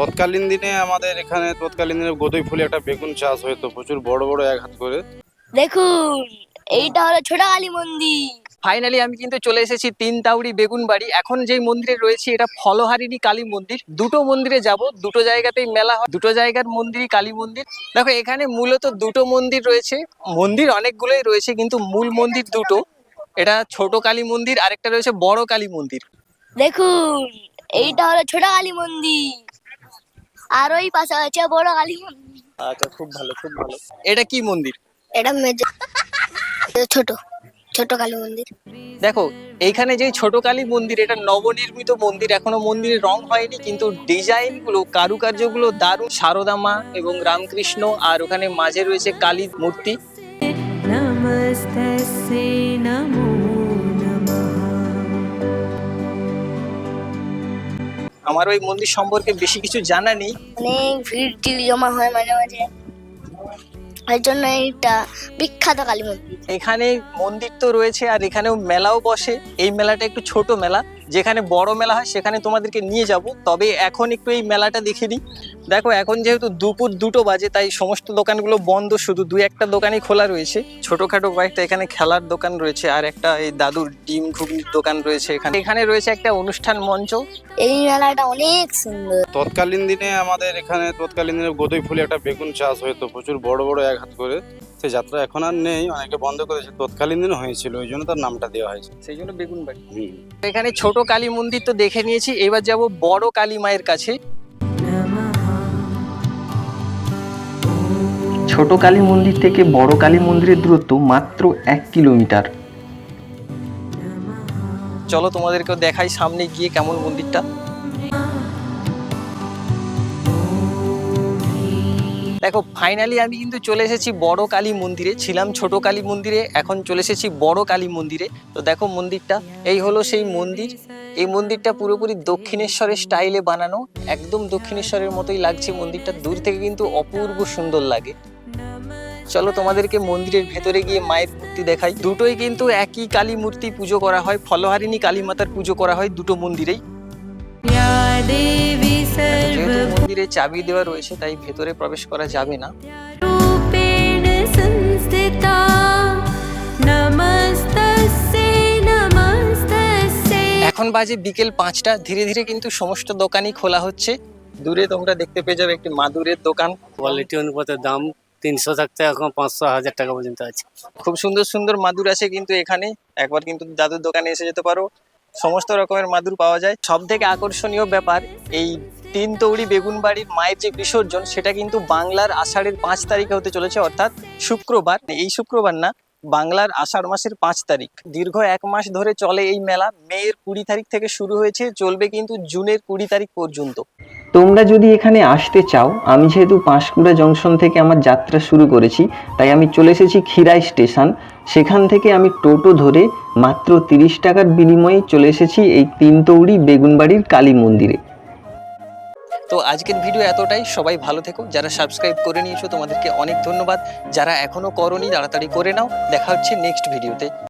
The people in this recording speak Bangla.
তৎকালীন দিনে আমাদের এখানে তৎকালীন দিনে গোদই ফুলে একটা বেগুন চাষ হতো প্রচুর বড় বড় এক হাত করে। দেখুন এইটা হলো ছোট কালী মন্দির। ফাইনালি আমি কিন্তু চলে এসেছি তিন তাউড়ি বেগুন বাড়ি। এখন যেই মন্দিরে রয়েছে এটা ফলহারিণী কালী মন্দির। দুটো মন্দিরে যাব দুটো জায়গাতেই মেলা হয়। দুটো জায়গার মন্দিরই কালী মন্দির। দেখো এখানে মূলত দুটো মন্দির রয়েছে। মন্দির অনেকগুলোই রয়েছে কিন্তু মূল মন্দির দুটো। এটা ছোট কালী মন্দির আরেকটা রয়েছে বড় কালী মন্দির। দেখুন এইটা হলো ছোট কালী মন্দির। আর ওই পাশে আছে বড় কালী মন্দির। আচ্ছা খুব ভালো খুব ভালো। এটা কি মন্দির? এটা মেজে ছোট ছোট কালী মন্দির। দেখো এইখানে যে ছোট কালী মন্দির এটা নবনির্মিত মন্দির। এখনও মন্দিরের রং হয়নি কিন্তু ডিজাইনগুলো কারুকার্যগুলো দারুণ। সারদা মা এবং রামকৃষ্ণ আর ওখানে মাঝে রয়েছে কালী মূর্তি। নমস্তে নমো আমার ওই মন্দির সম্পর্কে বেশি কিছু জানা নেই। অনেক ভিড় টিড় জমা হয় মাঝে মাঝে। এই জন্য এটা বিখ্যাত কালী মন্দির। এখানে মন্দির তো রয়েছে আর এখানেও মেলাও বসে। এই মেলাটা একটু ছোট মেলা। যেখানে বড় মেলা হয় সেখানে তোমাদেরকে নিয়ে যাব। তবে এখন একটু এই মেলাটা দেখে নিই। দেখো এখন যেহেতু দুপুর দুটো বাজে তাই সমস্ত দোকানগুলো বন্ধ শুধু। দুই একটা দোকানই খোলা রয়েছে। ছোটখাটো কয়েকটা এখানে খেলার দোকান রয়েছে আর একটা এই দাদুর ডিম ঘুগনির দোকান রয়েছে এখানে। এখানে রয়েছে একটা অনুষ্ঠান মঞ্চ। এই মেলাটা অনেক সুন্দর। তৎকালীন দিনে আমাদের এখানে তৎকালীন দিনে গোদই ফুলে একটা বেগুন চাষ হতো প্রচুর বড় বড় এক হাত করে। সে যাত্রা এখন আর নেই অনেকে বন্ধ করেছে। তৎকালীন দিনে হয়েছিল ওই জন্য তার নামটা দেওয়া হয়েছে। সেই জন্য বেগুন বাড়ি। হুম। এখানে ছোট কালী মন্দির তো দেখে নিয়েছি এবার যাব বড় কালী মায়ের কাছে। ছোট কালী মন্দির থেকে বড় কালী মন্দিরের দূরত্ব মাত্র এক কিলোমিটার। চলো তোমাদেরকেও দেখাই সামনে গিয়ে কেমন মন্দিরটা। দেখো ফাইনালি আমি কিন্তু চলে এসেছি বড় কালী মন্দিরে। ছিলাম ছোট কালী মন্দিরে, এখন চলে এসেছি বড় কালী মন্দিরে। তো দেখো মন্দিরটা, এই হলো সেই মন্দির। এই মন্দিরটা পুরোপুরি দক্ষিণেশ্বরের স্টাইলে বানানো। একদম দক্ষিণেশ্বরের মতোই লাগছে মন্দিরটা। দূর থেকে কিন্তু অপূর্ব সুন্দর লাগে। চলো তোমাদেরকে মন্দিরের ভেতরে গিয়ে মায়ের মূর্তি দেখাই। দুটোই কিন্তু একই কালী মূর্তি পুজো করা হয়। ফলহারিণী কালী মাতার পুজো করা হয় দুটো মন্দিরেই। মন্দিরে চাবি দেওয়া রয়েছে তাই ভেতরে প্রবেশ করা যাবে না। এখন বাজে বিকেল পাঁচটা ধীরে ধীরে কিন্তু সমস্ত দোকানই খোলা হচ্ছে। দূরে তোমরা দেখতে পেয়ে যাবে একটি মাদুরের দোকান। কোয়ালিটি অনুপাতে দাম তিনশো থাকতে এখন পাঁচশো হাজার টাকা পর্যন্ত আছে। খুব সুন্দর সুন্দর মাদুর আছে কিন্তু এখানে। একবার কিন্তু দাদুর দোকানে এসে যেতে পারো। সমস্ত রকমের মাদুর পাওয়া যায়। সব থেকে আকর্ষণীয় ব্যাপার এই তিন তৌড়ি বেগুন বাড়ির মায়ের যে বিসর্জন, সেটা কিন্তু বাংলার আষাঢ়ের পাঁচ তারিখে হতে চলেছে, অর্থাৎ শুক্রবার। এই শুক্রবার না, বাংলার আষাঢ় মাসের পাঁচ তারিখ। দীর্ঘ এক মাস ধরে চলে এই মেলা। মেয়ের কুড়ি তারিখ থেকে শুরু হয়েছে, চলবে কিন্তু জুনের কুড়ি তারিখ পর্যন্ত। তোমরা যদি এখানে আসতে চাও, আমি যেহেতু পাঁশকুড়া জংশন থেকে আমার যাত্রা শুরু করেছি, তাই আমি চলে এসেছি খিরাই স্টেশন। সেখান থেকে আমি টোটো ধরে মাত্র তিরিশ টাকার বিনিময়ে চলে এসেছি এই তিনতৌড়ি বেগুনবাড়ির কালী মন্দিরে। আজকের ভিডিও এতটাই। সবাই ভালো থেকো। যারা সাবস্ক্রাইব করে নিয়েছো, তোমাদেরকে অনেক ধন্যবাদ। যারা এখনও করনি, তাড়াতাড়ি করে নাও। দেখা হচ্ছে নেক্সট ভিডিওতে